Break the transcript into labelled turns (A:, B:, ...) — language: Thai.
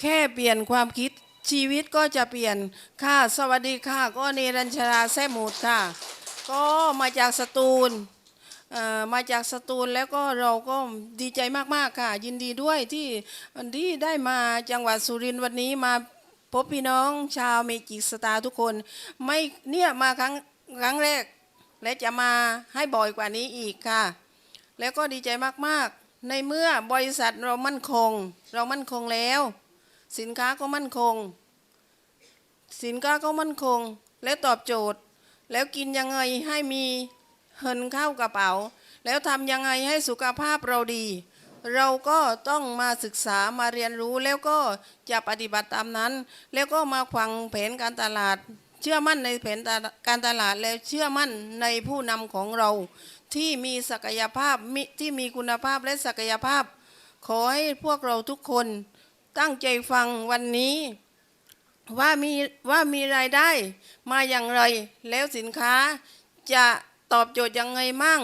A: แค่เปลี่ยนความคิดชีวิตก็จะเปลี่ยนค่ะ สวัสดีค่ะ ก็เนรัญชราแซ่หมูดค่ะ ก็มาจากสตูลเอ่อมาจากสตูลแล้วก็เราก็ดีใจมากๆค่ะ ยินดีด้วยที่ที่ได้มาจังหวัดสุรินทร์วันนี้มาพบพี่น้องชาวเมจิกสตาร์ทุกคน ไม่เนี่ยมาครั้งครั้งแรก และจะมาให้บ่อยกว่านี้อีกค่ะ แล้วก็ดีใจมากๆ ในเมื่อบริษัทเรามั่นคง เรามั่นคงแล้ว สินค้าก็มั่นคง สินค้าก็มั่นคง และตอบโจทย์ แล้วกินยังไงให้มีเงินเข้ากระเป๋า แล้วทำยังไงให้สุขภาพเราดี เราก็ต้องมาศึกษามาเรียนรู้แล้วก็จะปฏิบัติตามนั้น แล้วก็มาฟังแผนการตลาด เชื่อมั่นในแผนการตลาดแล้วเชื่อมั่นในผู้นำของเรา ที่มีศักยภาพที่มีคุณภาพและศักยภาพ ขอให้พวกเราทุกคน ตั้งใจฟังวันนี้ ว่ามีว่ามีรายได้มาอย่างไร แล้วสินค้าจะตอบโจทย์ยังไงมั่ง